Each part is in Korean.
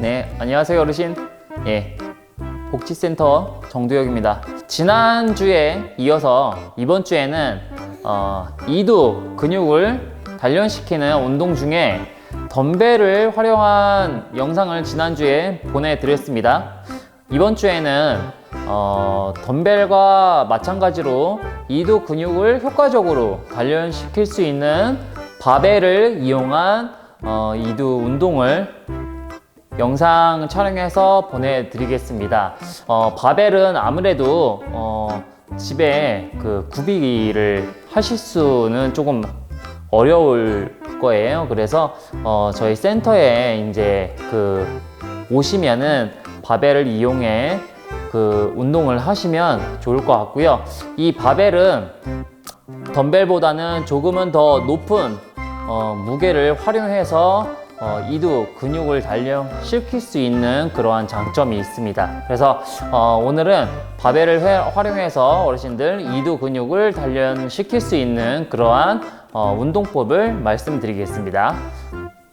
네, 안녕하세요, 어르신. 예, 복지센터 정두혁입니다. 지난주에 이어서 이번 주에는 어, 이두 근육을 단련시키는 운동 중에 덤벨을 활용한 영상을 지난주에 보내드렸습니다. 이번 주에는 어, 덤벨과 마찬가지로 이두 근육을 효과적으로 단련시킬 수 있는 바벨을 이용한 어, 이두 운동을 영상 촬영해서 보내드리겠습니다. 어, 바벨은 아무래도 어, 집에 그 구비를 하실 수는 조금 어려울 거예요. 그래서 어, 저희 센터에 이제 그 오시면은 바벨을 이용해 그 운동을 하시면 좋을 것 같고요. 이 바벨은 덤벨보다는 조금은 더 높은 어, 무게를 활용해서 어, 이두 근육을 단련시킬 수 있는 그러한 장점이 있습니다. 그래서 어, 오늘은 바벨을 회- 활용해서 어르신들 이두 근육을 단련시킬 수 있는 그러한 어, 운동법을 말씀드리겠습니다.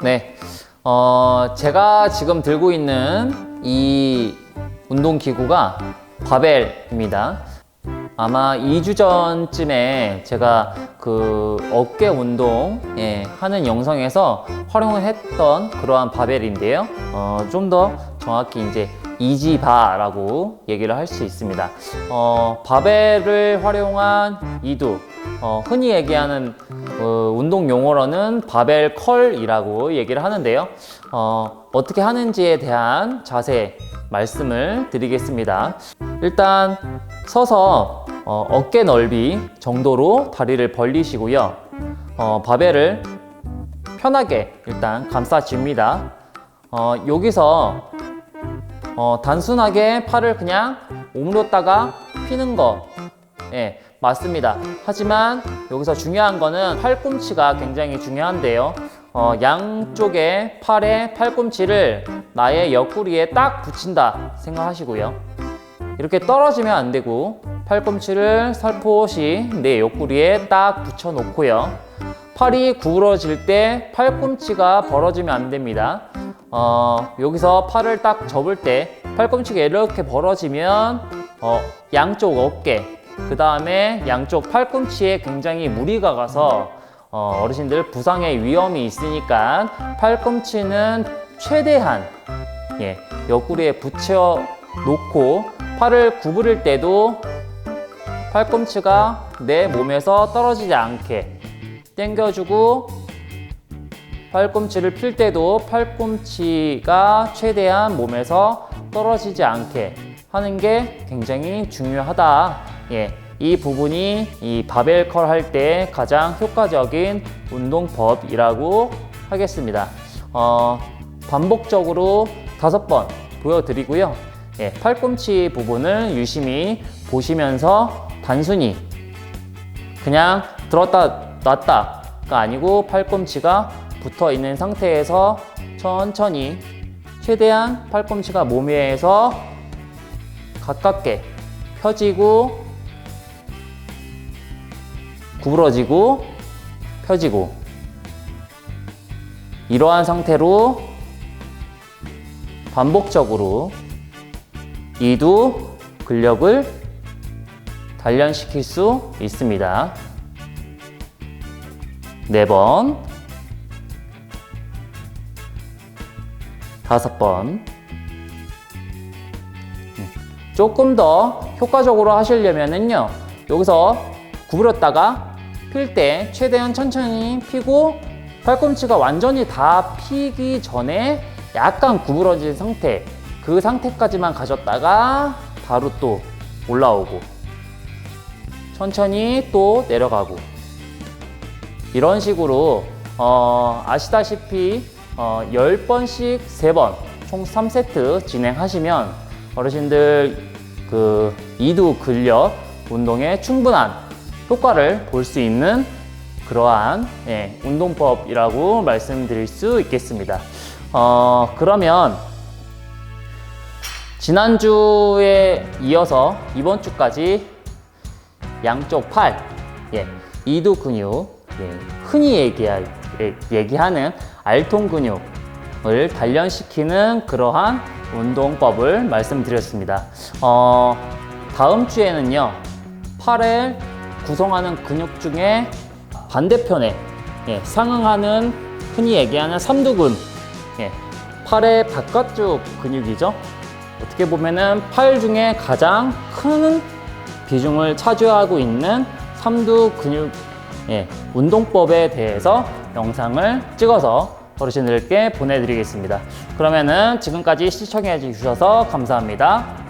네, 어, 제가 지금 들고 있는 이 운동 기구가 바벨입니다. 아마 2주 전쯤에 제가 그 어깨 운동 예, 하는 영상에서 활용을 했던 그러한 바벨인데요. 어, 좀 더 정확히 이제 이지바라고 얘기를 할 수 있습니다. 어, 바벨을 활용한 이두, 어, 흔히 얘기하는 어, 운동 용어로는 바벨 컬이라고 얘기를 하는데요. 어, 어떻게 하는지에 대한 자세 말씀을 드리겠습니다. 일단 서서 어, 어깨 넓이 정도로 다리를 벌리시고요. 어, 바벨을 편하게 일단 감싸줍니다. 어, 여기서 어, 단순하게 팔을 그냥 오므렸다가 피는 거, 예, 맞습니다. 하지만 여기서 중요한 거는 팔꿈치가 굉장히 중요한데요. 어, 양쪽의 팔의 팔꿈치를 나의 옆구리에 딱 붙인다 생각하시고요. 이렇게 떨어지면 안 되고 팔꿈치를 살포시 내 옆구리에 딱 붙여 놓고요. 팔이 구부러질 때 팔꿈치가 벌어지면 안 됩니다. 어, 여기서 팔을 딱 접을 때 팔꿈치가 이렇게 벌어지면 어, 양쪽 어깨 그 다음에 양쪽 팔꿈치에 굉장히 무리가 가서 어, 어르신들 부상의 위험이 있으니까 팔꿈치는 최대한 예, 옆구리에 붙여 놓고 팔을 구부릴 때도 팔꿈치가 내 몸에서 떨어지지 않게 당겨주고 팔꿈치를 필 때도 팔꿈치가 최대한 몸에서 떨어지지 않게 하는 게 굉장히 중요하다. 예, 이 부분이 이 바벨 컬 할 때 가장 효과적인 운동법이라고 하겠습니다. 어, 반복적으로 다섯 번 보여드리고요. 예, 팔꿈치 부분을 유심히 보시면서 단순히 그냥 들었다 놨다가 아니고 팔꿈치가 붙어 있는 상태에서 천천히 최대한 팔꿈치가 몸 위에서 가깝게 펴지고 구부러지고 펴지고 이러한 상태로 반복적으로 이두 근력을 단련시킬 수 있습니다. 네 번, 다섯 번. 음, 조금 더 효과적으로 하시려면은요, 여기서 구부렸다가 필 때 최대한 천천히 피고 팔꿈치가 완전히 다 피기 전에 약간 구부러진 상태, 그 상태까지만 가졌다가 바로 또 올라오고 천천히 또 내려가고 이런 식으로 어, 아시다시피 어, 10번씩 3번 총 3세트 진행하시면 어르신들 그 이두 근력 운동에 충분한 효과를 볼 수 있는 그러한 예, 운동법이라고 말씀드릴 수 있겠습니다. 어, 그러면 지난주에 이어서 이번 주까지 양쪽 팔, 예, 이두 근육, 예, 흔히 얘기하, 예, 얘기하는 알통 근육 을 단련시키는 그러한 운동법을 말씀드렸습니다. 어, 다음 주에는요, 팔을 구성하는 근육 중에 반대편에 예, 상응하는 흔히 얘기하는 삼두근, 예, 팔의 바깥쪽 근육이죠. 어떻게 보면은 팔 중에 가장 큰 비중을 차지하고 있는 삼두 근육 예, 운동법에 대해서 영상을 찍어서 어르신들께 보내드리겠습니다. 그러면은 지금까지 시청해 주셔서 감사합니다.